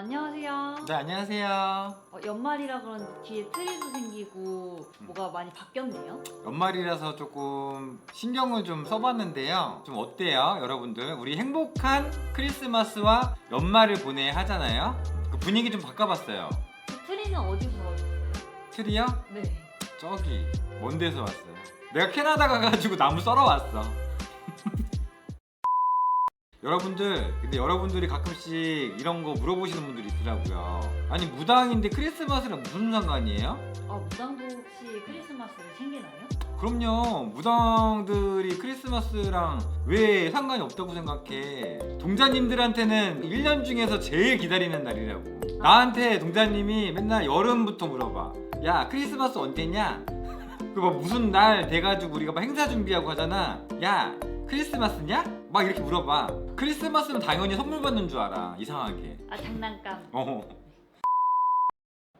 안녕하세요. 네 안녕하세요. 어, 연말이라 그런지 뒤에 트리도 생기고 뭐가 많이 바뀌었네요. 연말이라서 조금 신경을 좀 써봤는데요. 좀 어때요, 여러분들? 우리 행복한 크리스마스와 연말을 보내야 하잖아요. 그 분위기 좀 바꿔봤어요. 그 트리는 어디서 왔어요? 트리요? 네. 저기 먼 데서 왔어요. 내가 캐나다 가가지고 나무 썰어 왔어. 여러분들, 근데 여러분들이 가끔씩 이런 거 물어보시는 분들이 있더라고요. 아니 무당인데 크리스마스랑 무슨 상관이에요? 아 무당도 혹시 크리스마스를 챙기나요? 그럼요. 무당들이 크리스마스랑 왜 상관이 없다고 생각해? 동자님들한테는 1년 중에서 제일 기다리는 날이라고. 나한테 동자님이 맨날 여름부터 물어봐. 야, 크리스마스 언제냐? 그막 무슨 날 돼가지고 우리가 막 행사 준비하고 하잖아. 야, 크리스마스냐? 막 이렇게 물어봐. 크리스마스는 당연히 선물 받는 줄 알아. 이상하게. 아 장난감. 어.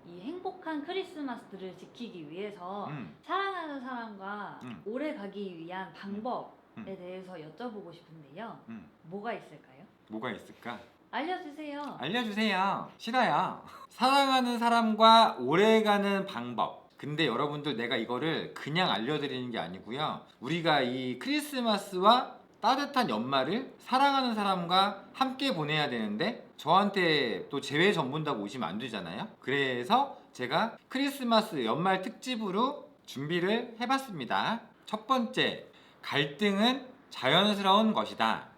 이 행복한 크리스마스를 지키기 위해서 음. 사랑하는 사람과 음. 오래 가기 위한 방법에 음. 대해서 여쭤보고 싶은데요. 음. 뭐가 있을까요? 뭐가 있을까? 알려주세요. 알려주세요. 싫어요. 사랑하는 사람과 오래 가는 방법. 근데 여러분들 내가 이거를 그냥 알려드리는 게 아니고요. 우리가 이 크리스마스와 따뜻한 연말을 사랑하는 사람과 함께 보내야 되는데 저한테 또 제외 전문다고 오시면 안 되잖아요. 그래서 제가 크리스마스 연말 특집으로 준비를 해봤습니다. 첫 번째, 갈등은 자연스러운 것이다.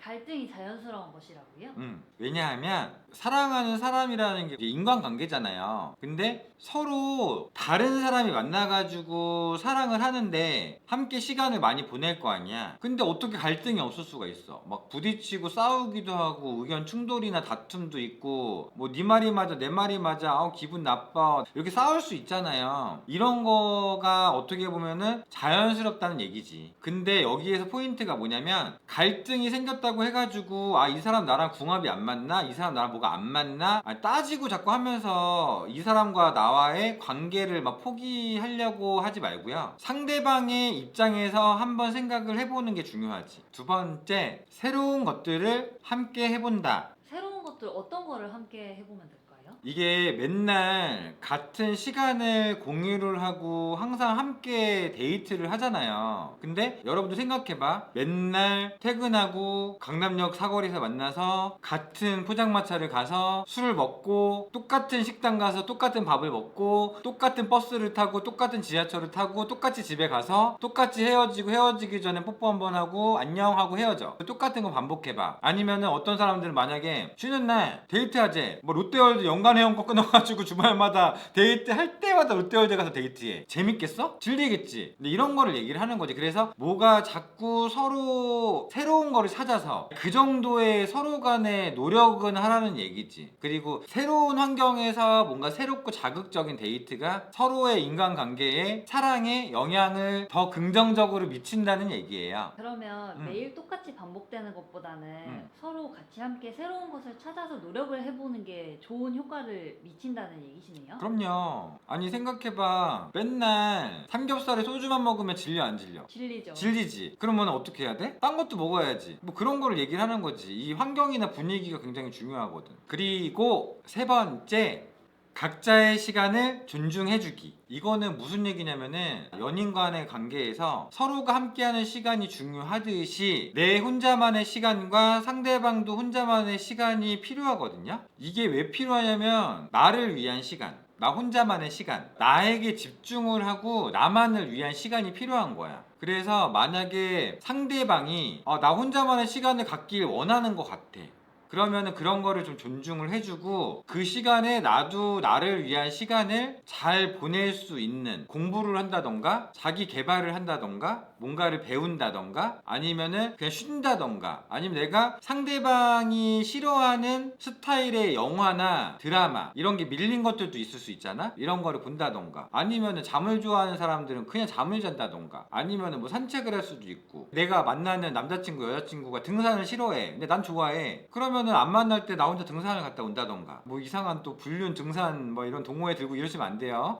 갈등이 자연스러운 것이라고요? 음, 왜냐하면 사랑하는 사람이라는 게 인간관계잖아요. 근데 서로 다른 사람이 만나가지고 사랑을 하는데 함께 시간을 많이 보낼 거 아니야. 근데 어떻게 갈등이 없을 수가 있어? 막 부딪히고 싸우기도 하고 의견 충돌이나 다툼도 있고 뭐 네 말이 맞아 내 말이 맞아 아우 기분 나빠 이렇게 싸울 수 있잖아요. 이런 거가 어떻게 보면은 자연스럽다는 얘기지. 근데 여기에서 포인트가 뭐냐면 갈등이 생겼다고 해가지고 아 이 사람 나랑 궁합이 안 맞나? 이 사람 나랑 뭐가 안 맞나? 아, 따지고 자꾸 하면서 이 사람과 나와의 관계를 막 포기하려고 하지 말고요. 상대방의 입장에서 한번 생각을 해보는 게 중요하지. 두 번째, 새로운 것들을 함께 해본다. 새로운 것들 어떤 거를 함께 해보면 될까요? 이게 맨날 같은 시간을 공유를 하고 항상 함께 데이트를 하잖아요. 근데 여러분들 생각해봐. 맨날 퇴근하고 강남역 사거리에서 만나서 같은 포장마차를 가서 술을 먹고 똑같은 식당 가서 똑같은 밥을 먹고 똑같은 버스를 타고 똑같은 지하철을 타고 똑같이 집에 가서 똑같이 헤어지고 헤어지기 전에 뽀뽀 한 번 하고 안녕 하고 헤어져. 똑같은 거 반복해봐. 아니면은 어떤 사람들은 만약에 쉬는 날 데이트하재. 뭐 롯데월드 연간 회원권 끊어가지고 주말마다 데이트 할 때마다 롯데월드 가서 데이트해. 재밌겠어? 질리겠지. 근데 이런 거를 얘기를 하는 거지. 그래서 뭐가 자꾸 서로 새로운 거를 찾아서 그 정도의 서로 간의 노력은 하라는 얘기지. 그리고 새로운 환경에서 뭔가 새롭고 자극적인 데이트가 서로의 인간관계에 사랑에 영향을 더 긍정적으로 미친다는 얘기예요. 그러면 음. 매일 똑같이 반복되는 것보다는 음. 서로 같이 함께 새로운 것을 찾아서 노력을 해보는 게 좋은 효과를 미친다는 얘기시네요. 그럼요. 아니 생각해봐. 맨날 삼겹살에 소주만 먹으면 질려 안 질려? 진리죠. 질리지. 그러면 어떻게 해야 돼? 딴 것도 먹어야지. 뭐 그런 거를 얘기를 하는 거지. 이 환경이나 분위기가 굉장히 중요하거든. 그리고 세 번째. 각자의 시간을 존중해주기. 이거는 무슨 얘기냐면은 연인 간의 관계에서 서로가 함께하는 시간이 중요하듯이 내 혼자만의 시간과 상대방도 혼자만의 시간이 필요하거든요. 이게 왜 필요하냐면 나를 위한 시간. 나 혼자만의 시간, 나에게 집중을 하고 나만을 위한 시간이 필요한 거야. 그래서 만약에 상대방이 어, 나 혼자만의 시간을 갖길 원하는 것 같아. 그러면은 그런 거를 좀 존중을 해주고 그 시간에 나도 나를 위한 시간을 잘 보낼 수 있는 공부를 한다던가 자기 개발을 한다던가 뭔가를 배운다던가 아니면은 그냥 쉰다던가 아니면 내가 상대방이 싫어하는 스타일의 영화나 드라마 이런 게 밀린 것들도 있을 수 있잖아? 이런 거를 본다던가 아니면은 잠을 좋아하는 사람들은 그냥 잠을 잔다던가 아니면은 뭐 산책을 할 수도 있고 내가 만나는 남자친구 여자친구가 등산을 싫어해. 근데 난 좋아해. 그러면은 안 만날 때 나 혼자 등산을 갔다 온다던가. 뭐 이상한 또 불륜 등산 뭐 이런 동호회 들고 이러시면 안 돼요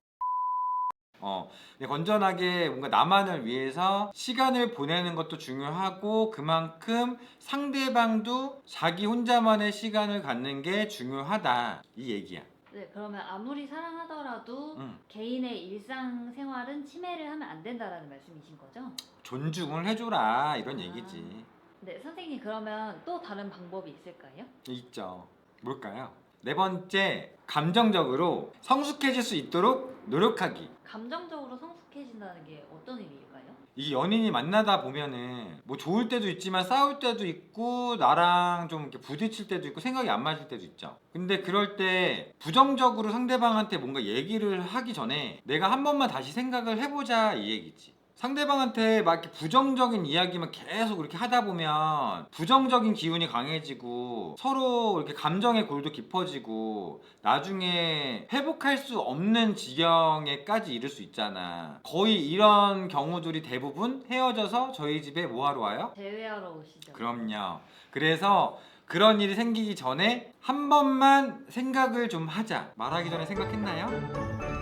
어, 근데 건전하게 뭔가 나만을 위해서 시간을 보내는 것도 중요하고 그만큼 상대방도 자기 혼자만의 시간을 갖는 게 중요하다 이 얘기야. 네, 그러면 아무리 사랑하더라도 응. 개인의 일상 생활은 침해를 하면 안 된다라는 말씀이신 거죠? 존중을 해줘라 이런 아. 얘기지. 네, 선생님 그러면 또 다른 방법이 있을까요? 있죠. 뭘까요? 네 번째, 감정적으로 성숙해질 수 있도록 노력하기. 감정적으로 성숙해진다는 게 어떤 의미일까요? 이 연인이 만나다 보면은 뭐 좋을 때도 있지만 싸울 때도 있고 나랑 좀 이렇게 부딪힐 때도 있고 생각이 안 맞을 때도 있죠. 근데 그럴 때 부정적으로 상대방한테 뭔가 얘기를 하기 전에 내가 한 번만 다시 생각을 해보자 이 얘기지. 상대방한테 막 이렇게 부정적인 이야기만 계속 이렇게 하다 보면 부정적인 기운이 강해지고 서로 이렇게 감정의 골도 깊어지고 나중에 회복할 수 없는 지경에까지 이를 수 있잖아. 거의 이런 경우들이 대부분 헤어져서 저희 집에 뭐 하러 와요? 제외하러 오시죠. 그럼요. 그래서 그런 일이 생기기 전에 한 번만 생각을 좀 하자. 말하기 전에 생각했나요?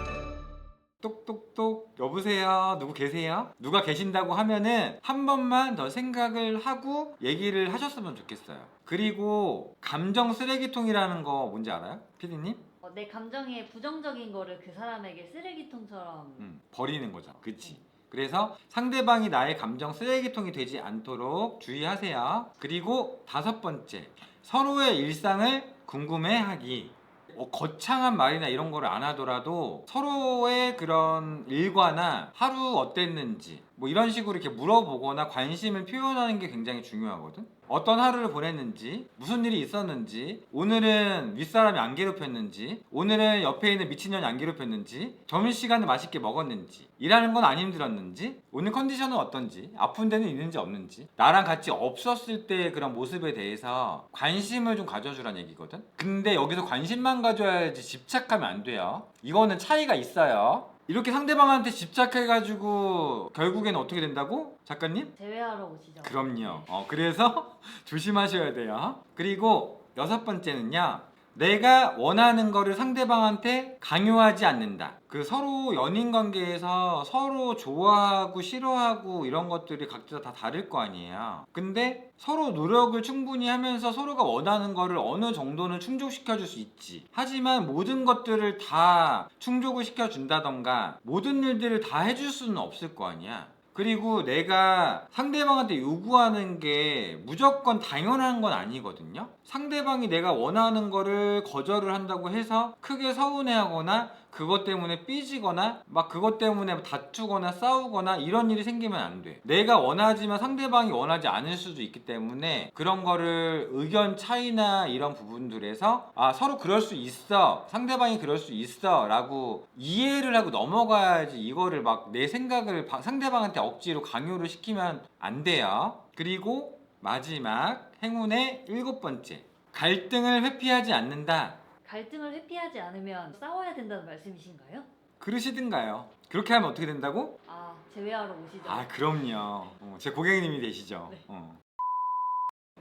똑똑똑 여보세요? 누구 계세요? 누가 계신다고 하면은 한 번만 더 생각을 하고 얘기를 하셨으면 좋겠어요. 그리고 감정 쓰레기통이라는 거 뭔지 알아요? 피디님? 어, 내 감정의 부정적인 거를 그 사람에게 쓰레기통처럼 음, 버리는 거잖아 그치. 그래서 상대방이 나의 감정 쓰레기통이 되지 않도록 주의하세요. 그리고 다섯 번째 서로의 일상을 궁금해하기 어, 거창한 말이나 이런 거를 안 하더라도 서로의 그런 일과나 하루 어땠는지 뭐 이런 식으로 이렇게 물어보거나 관심을 표현하는 게 굉장히 중요하거든. 어떤 하루를 보냈는지, 무슨 일이 있었는지, 오늘은 윗사람이 안 괴롭혔는지, 오늘은 옆에 있는 미친년이 안 괴롭혔는지, 점심시간에 맛있게 먹었는지, 일하는 건 안 힘들었는지, 오늘 컨디션은 어떤지, 아픈 데는 있는지 없는지, 나랑 같이 없었을 때의 그런 모습에 대해서 관심을 좀 가져주란 얘기거든. 근데 여기서 관심만 가져야지 집착하면 안 돼요. 이거는 차이가 있어요. 이렇게 상대방한테 집착해가지고 결국에는 어떻게 된다고? 작가님? 제외하러 오시죠. 그럼요. 어, 그래서 조심하셔야 돼요. 그리고 여섯 번째는요. 내가 원하는 거를 상대방한테 강요하지 않는다. 그 서로 연인 관계에서 서로 좋아하고 싫어하고 이런 것들이 각자 다 다를 거 아니에요. 근데 서로 노력을 충분히 하면서 서로가 원하는 거를 어느 정도는 충족시켜 줄 수 있지. 하지만 모든 것들을 다 충족을 시켜 준다던가 모든 일들을 다 해줄 수는 없을 거 아니야. 그리고 내가 상대방한테 요구하는 게 무조건 당연한 건 아니거든요. 상대방이 내가 원하는 거를 거절을 한다고 해서 크게 서운해하거나 그것 때문에 삐지거나 막 그것 때문에 다투거나 싸우거나 이런 일이 생기면 안 돼. 내가 원하지만 상대방이 원하지 않을 수도 있기 때문에 그런 거를 의견 차이나 이런 부분들에서 아 서로 그럴 수 있어 상대방이 그럴 수 있어라고 이해를 하고 넘어가야지 이거를 막 내 생각을 바- 상대방한테 억지로 강요를 시키면 안 돼요. 그리고 마지막 행운의 일곱 번째 갈등을 회피하지 않는다. 갈등을 회피하지 않으면 싸워야 된다는 말씀이신가요? 그러시든가요. 그렇게 하면 어떻게 된다고? 아, 제외하러 오시죠. 아 그럼요. 어, 제 고객님이 되시죠. 네. 어.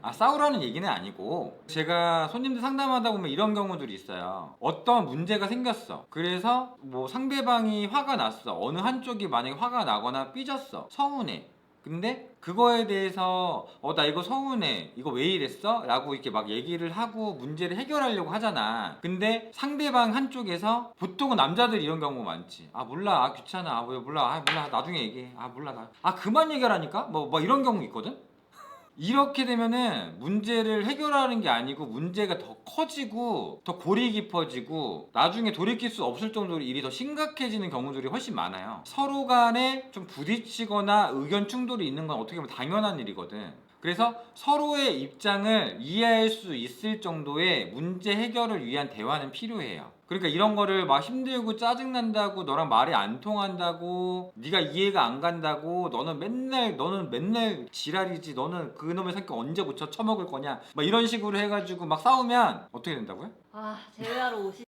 아 싸우라는 얘기는 아니고 제가 손님들 상담하다 보면 이런 경우들이 있어요. 어떤 문제가 생겼어. 그래서 뭐 상대방이 화가 났어. 어느 한쪽이 만약에 화가 나거나 삐졌어. 서운해. 근데 그거에 대해서 어 나 이거 서운해. 이거 왜 이랬어? 라고 이렇게 막 얘기를 하고 문제를 해결하려고 하잖아. 근데 상대방 한쪽에서 보통은 남자들 이런 경우 많지. 아 몰라. 아 귀찮아. 아왜 몰라. 아 몰라. 나중에 얘기해. 아 몰라. 나. 아 그만 얘기하라니까? 뭐, 뭐 이런 경우 있거든 이렇게 되면은 문제를 해결하는 게 아니고 문제가 더 커지고 더 골이 깊어지고 나중에 돌이킬 수 없을 정도로 일이 더 심각해지는 경우들이 훨씬 많아요. 서로 간에 좀 부딪히거나 의견 충돌이 있는 건 어떻게 보면 당연한 일이거든. 그래서 서로의 입장을 이해할 수 있을 정도의 문제 해결을 위한 대화는 필요해요. 그러니까 이런 거를 막 힘들고 짜증난다고 너랑 말이 안 통한다고 네가 이해가 안 간다고 너는 맨날 너는 맨날 지랄이지 너는 그놈의 성격 언제 고쳐 처먹을 거냐 막 이런 식으로 해가지고 막 싸우면 어떻게 된다고요? 아, 제외하러 오시.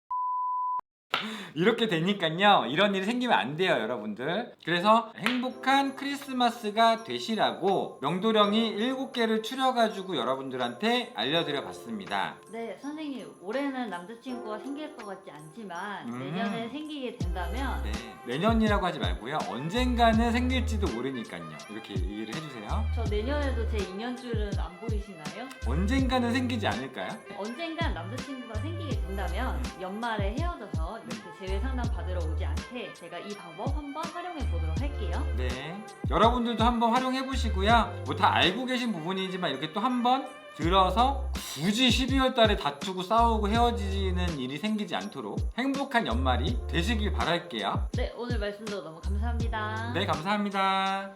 이렇게 되니까요 이런 일이 생기면 안 돼요 여러분들 그래서 행복한 크리스마스가 되시라고 명도령이 7개를 추려가지고 여러분들한테 알려드려 봤습니다 네, 선생님 올해 는 남자친구가 생길 것 같지 않지만 음. 내년에 생기게 된다면 네. 내년이라고 하지 말고요. 언젠가는 생길지도 모르니까요. 이렇게 얘기를 해주세요. 저 내년에도 제 인연줄은 안 보이시나요? 언젠가는 생기지 않을까요? 언젠간 남자친구가 생기게 된다면 연말에 헤어져서 이렇게 재회 상담 받으러 오지 않게 제가 이 방법 한번 활용해 보도록 할게요. 네. 여러분들도 한번 활용해 보시고요. 뭐 다 알고 계신 부분이지만 이렇게 또 한번 들어서 굳이 12월 달에 다투고 싸우고 헤어지는 일이 생기지 않도록 행복한 연말이 되시길 바랄게요. 네, 오늘 말씀도 너무 감사합니다. 네, 감사합니다.